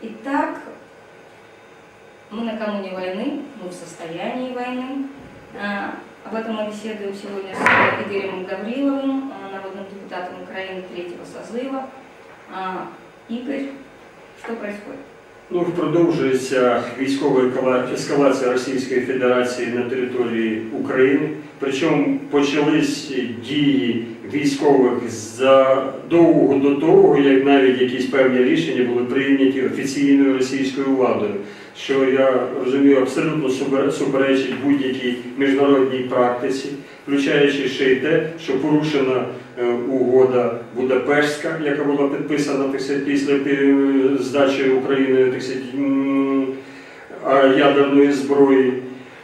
Итак, мы накануне войны, мы в состоянии войны. А, Об этом мы беседуем сегодня с Игорем Гавриловым, а, народным депутатом Украины третьего созыва. А, Игорь, что происходит? Ну, продовжується військова ескала- ескалація Російської Федерації на території України. Причому почались дії військових задовго до того, як навіть якісь певні рішення були прийняті офіційною російською владою, що я розумію абсолютно супер- суперечить будь-якій міжнародній практиці, включаючи ще й те, що порушена е, угода Будапештська, яка була підписана після здачі сказати, ядерної зброї.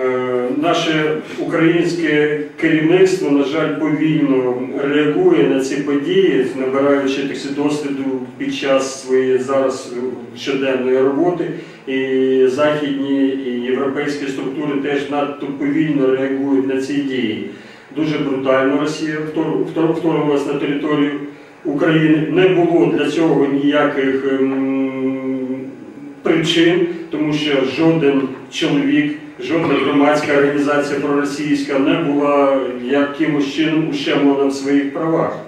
Е, Наше українське керівництво, на жаль, повільно реагує на ці події, набираючи досвіду під час своєї зараз щоденної роботи. І західні і європейські структури теж надто повільно реагують на ці дії. Дуже брутально Росія втор- втор- вторглась на територію України. Не було для цього ніяких ем, причин, тому що жоден чоловік, жодна громадська організація проросійська не була якимось чином ущемлена в своїх правах.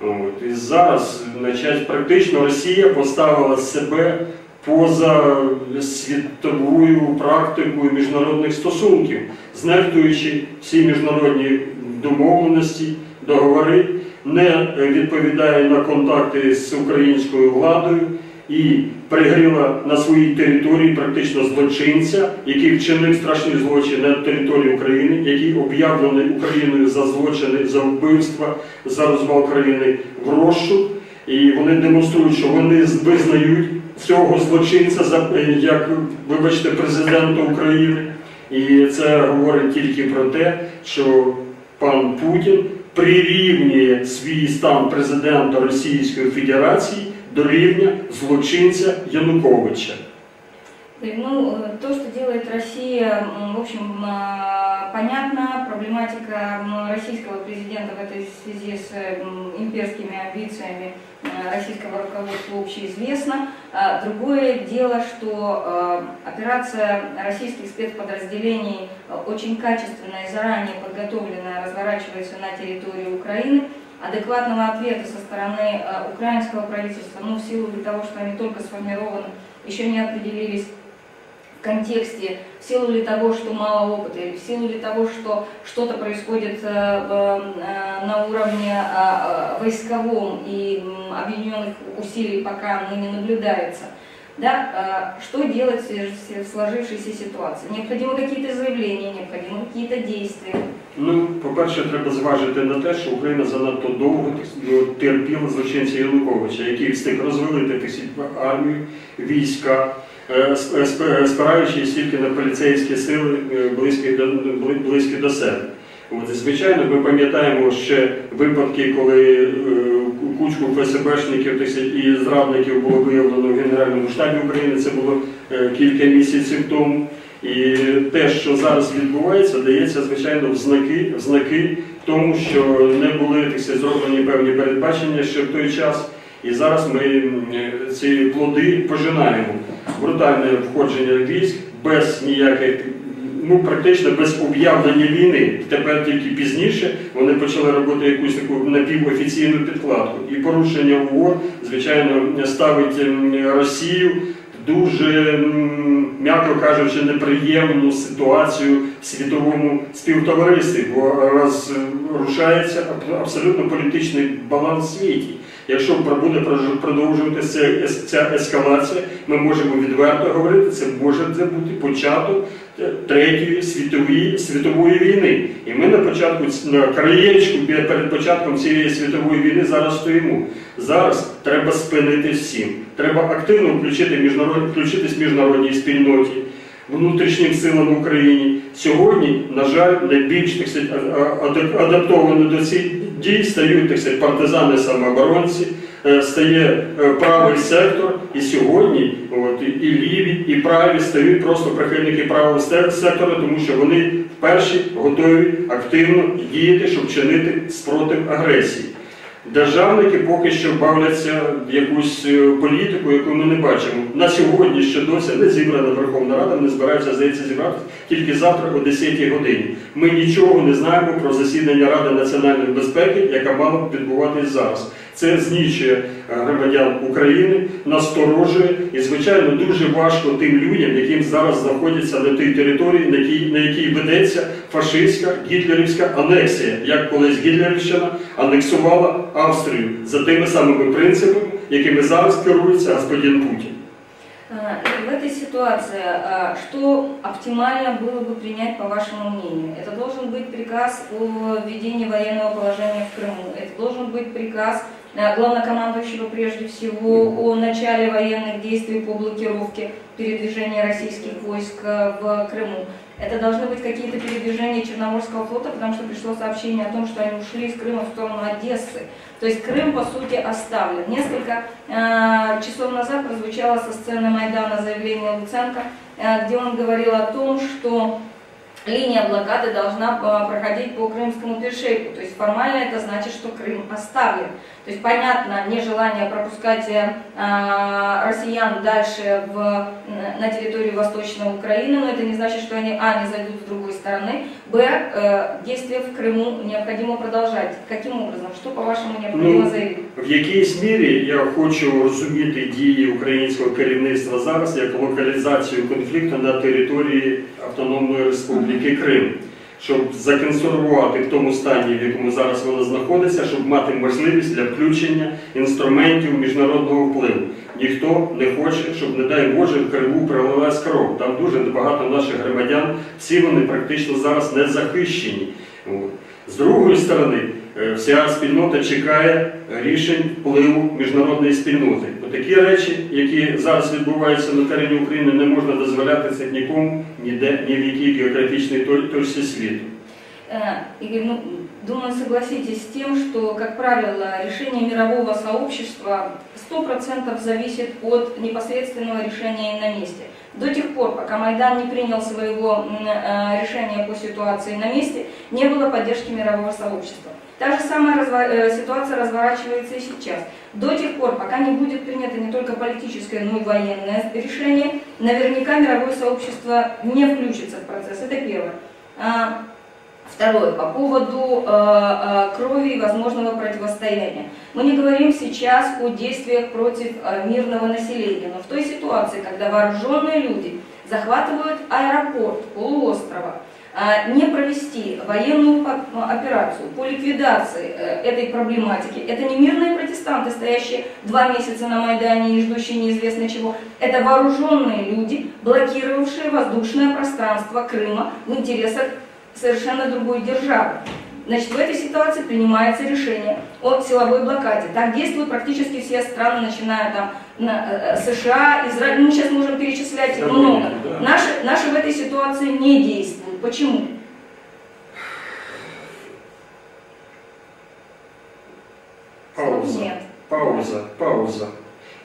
От. І зараз значить, практично Росія поставила себе поза світовою практикою міжнародних стосунків, знехтуючи всі міжнародні домовленості, договори, не відповідає на контакти з українською владою і пригріла на своїй території практично злочинця, який вчинив страшні злочини на території України, який об'явлений Україною за злочини, за вбивства, за розвал країни в розшук. І вони демонструють, що вони визнають цього злочинця е, як, вибачте, президента України. І це говорить тільки про те, що пан Путін прирівнює свій стан президента Російської Федерації до рівня злочинця Януковича. Ну, э, то, что делает Россия, в общем, а, понятно. Проблематика российского президента в этой связи с имперскими амбициями э, российского руководства общеизвестна. А, Другое дело, что э, операция российских спецподразделений э, очень качественная и заранее подготовленная разворачивается на территории Украины. Адекватного ответа со стороны э, украинского правительства, ну, в силу того, что они только сформированы, еще не определились контексте, в силу ли того, что мало опыта, или в силу ли того, что что-то происходит э, в, э, на уровне э, э, войсковом и м, объединенных усилий пока ну, не наблюдается. Да, э, что делать в связи- в сложившейся ситуации? Необходимы какие-то заявления, необходимы какие-то действия. Ну, по-перше, треба зважити на те, що Україна занадто довго ну, терпіла злочинця Януковича, який встиг розвалити тисяч армію, війська, е, сп- сп- спираючись тільки на поліцейські сили е, близькі до, близькі до себе. От, звичайно, ми пам'ятаємо ще випадки, коли е, кучку ФСБшників і зрадників було виявлено в Генеральному штабі України. Це було е, кілька місяців тому. І те, що зараз відбувається, дається звичайно в знаки, в знаки тому, що не були так сказати, зроблені певні передбачення ще в той час. І зараз ми е, ці плоди пожинаємо. Брутальне входження військ без ніяких, ну практично без об'явлення війни. Тепер тільки пізніше вони почали робити якусь таку напівофіційну підкладку. І порушення угод, звичайно, ставить Росію дуже, м'яко кажучи, неприємну ситуацію світовому співтоваристві, бо розрушається абсолютно політичний баланс в світі. Якщо буде продовжуватися ця ескалація, ми можемо відверто говорити, це може бути початок е, третьої світової світової війни. І ми на початку на краєчку перед початком цієї світової війни зараз стоїмо. Зараз треба спинити всім. Треба активно включити міжнародні включитись міжнародній спільноті. Внутрішнім силам в Україні сьогодні, на жаль, найбільш так адаптовані до цих дій стають партизани самооборонці, е, стає е, правий сектор, і сьогодні і- ліві, і праві стають просто прихильники правого сектора, тому що вони перші готові активно діяти, щоб чинити спротив агресії. Державники поки що бавляться в якусь е, політику, яку ми не бачимо. На сьогодні ще досі не зібрана Верховна Рада, не збирається здається зібрати тільки завтра о 10 годині. Ми нічого не знаємо про засідання Ради національної безпеки, яка мала б відбуватись зараз. Це знічує е, громадян України, насторожує і, звичайно, дуже важко тим людям, яким зараз знаходяться на тій території, на якій, на якій ведеться фашистська гітлерівська анексія, як колись Гітлерівщина анексувала Австрію за тими самими принципами, якими зараз керується господин Путін. А, И в этой ситуации, а, что оптимально было бы принять, по вашему мнению? Это должен быть приказ о введении военного положения в Крыму, это должен быть приказ а, главнокомандующего прежде всего о начале военных действий по блокировке передвижения российских войск а, в Крыму. Это должны быть какие-то передвижения Черноморского флота, потому что пришло сообщение о том, что они ушли из Крыма в сторону Одессы. То есть Крым, по сути, оставлен. Несколько э, часов назад прозвучало со сцены Майдана заявление Луценко, э, где он говорил о том, что линия блокады должна э, проходить по крымскому перешейку. То есть формально это значит, что Крым оставлен. То есть понятно нежелание пропускать э, э, россиян дальше в, на территорию Восточной Украины, но это не значит, что они, а, не зайдут с другой стороны, б, действия в Крыму необходимо продолжать. Каким образом? Что, по-вашему, необходимо Ну, заявить? В якійсь мірі я хочу розуміти дії українського керівництва зараз як локалізацію конфлікту на території Автономної Республіки Крим, щоб законсервувати в тому стані, в якому зараз вона знаходиться, щоб мати можливість для включення інструментів міжнародного впливу. Ніхто не хоче, щоб, не дай Боже, в Криму пролилась кров. Там дуже багато наших громадян, всі вони практично зараз не захищені. З другої сторони, вся спільнота чекає рішень впливу міжнародної спільноти. Бо такі речі, які зараз відбуваються на терені України, не можна дозволяти це нікому, ніде, ні в якій географічній то- точці світу. Э, Игорь, ну, думаю, согласитесь с тем, что, как правило, решение мирового сообщества 100% зависит от непосредственного решения на месте. До тех пор, пока Майдан не принял своего м, э, решения по ситуации на месте, не было поддержки мирового сообщества. Та же самая э, ситуация разворачивается и сейчас. До тех пор, пока не будет принято не только политическое, но и военное решение, наверняка мировое сообщество не включится в процесс. Это первое. А, Второе, по поводу э, э, крови и возможного противостояния. Мы не говорим сейчас о действиях против э, мирного населения, но в той ситуации, когда вооруженные люди захватывают аэропорт полуострова, не провести военную ну, операцию по ликвидации э, этой проблематики. Это не мирные протестанты, стоящие два месяца на Майдане и ждущие неизвестно чего. Это вооруженные люди, блокировавшие воздушное пространство Крыма в интересах совершенно другой державы. Значит, в этой ситуации принимается решение о силовой блокаде. Так действуют практически все страны, начиная там на, э, США, Израиль. Мы сейчас можем перечислять много. Наши, наши в этой ситуации не действуют. Почему? Пауза. Нет. Пауза, пауза.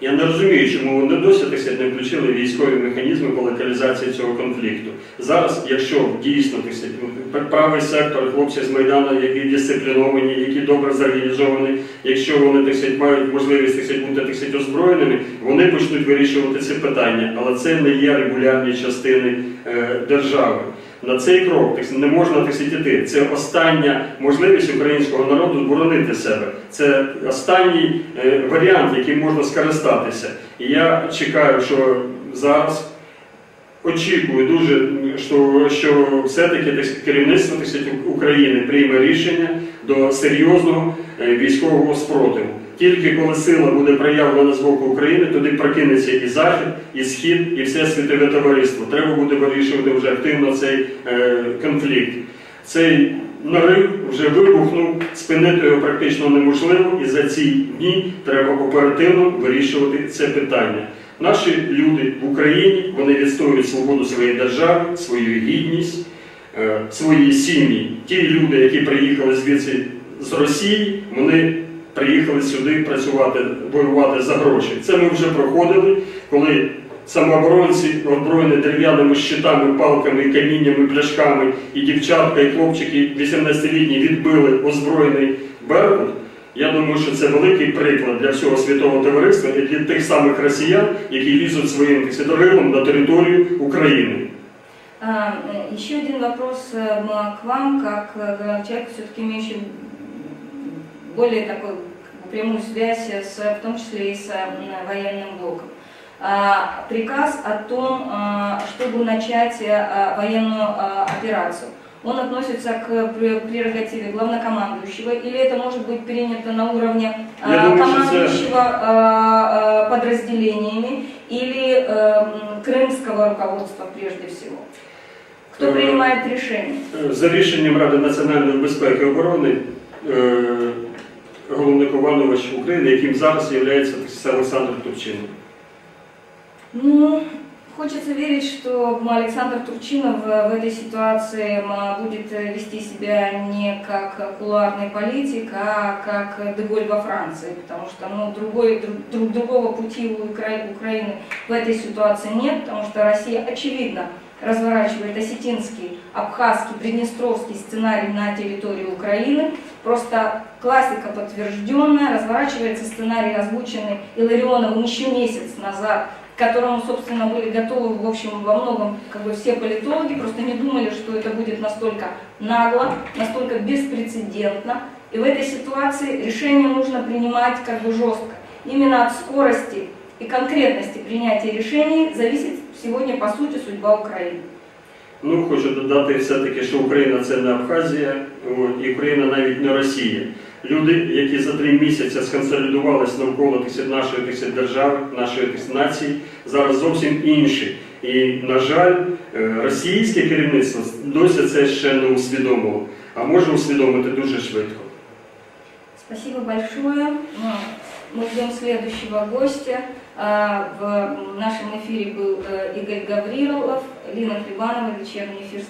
Я не розумію, чому вони досі так сказати, не включили військові механізми по локалізації цього конфлікту. Зараз, якщо дійсно так сказати, правий сектор, хлопці з Майдану, які дисципліновані, які добре зорганізовані, якщо вони так сказати, мають можливість так сказати, бути так сказати, озброєними, вони почнуть вирішувати ці питання, але це не є регулярні частини е, держави. На цей крок не можна так сказати. Це остання можливість українського народу боронити себе. Це останній е, варіант, яким можна скористатися. І я чекаю, що зараз очікую дуже, що, що все-таки так керівництво так України прийме рішення до серйозного е, військового спротиву. Тільки коли сила буде проявлена з боку України, тоді прокинеться і Захід, і Схід, і все світове товариство. Треба буде вирішувати вже активно цей е, конфлікт. Цей нарив вже вибухнув, спинити його практично неможливо, і за ці дні треба оперативно вирішувати це питання. Наші люди в Україні вони відстоюють свободу своєї держави, свою гідність, е, свої сім'ї. Ті люди, які приїхали звідси з Росії, вони приїхали сюди працювати, воювати за гроші. Це ми вже проходили, коли самооборонці, озброєні дерев'яними щитами, палками, каміннями, пляшками, і дівчатка, і хлопчики 18-літні відбили озброєний Беркут. Я думаю, що це великий приклад для всього світового товариства і для тих самих росіян, які лізуть своїм рилом на територію України. А, э, Еще один вопрос э, м, к вам, как э, человек, все-таки имеющий более такой как бы, прямую связь с, в том числе и с м, военным блоком. А, Приказ о том, а, чтобы начать э, а, военную а, операцию, он относится к пре- прерогативе главнокомандующего или это может быть принято на уровне а, Я думаю, что это- командующего а, а, подразделениями или э, м, крымского руководства прежде всего? Кто Э, принимает решение? Е, За рішенням Ради національної безпеки і оборони е, головнокомандувач України, яким зараз є Олександр Турчинов. Ну, хочется верить, что м, Александр Турчинов э, в этой ситуации м, будет э, вести себя не как кулуарный политик, а как Деголь во Франции, потому что ну, другой, друг, друг- другого пути у Укра- Украины в этой ситуации нет, потому что Россия, очевидно, разворачивает осетинский, абхазский, приднестровский сценарий на территории Украины. Просто классика подтвержденная, разворачивается сценарий, озвученный Иларионовым еще месяц назад, к которому, собственно, были готовы, в общем, во многом как бы все политологи, просто не думали, что это будет настолько нагло, настолько беспрецедентно. И в этой ситуации решение нужно принимать как бы жестко. Именно от скорости и конкретности принятия решений зависит сегодня, по сути, судьба Украины. Ну, хочу додати все-таки, що Україна це не Абхазія, і Україна навіть не Росія. Люди, які за три місяці сконсолідувалися навколо нашої держави, нашої нації, зараз зовсім інші. І, на жаль, е, російське керівництво досі це ще не усвідомило, а може усвідомити дуже швидко. Спасибо большое. Мы ждем следующего гостя. А, В нашем эфире был э, Игорь Гаврилов, Лина Хлебанова, вечерний эфир с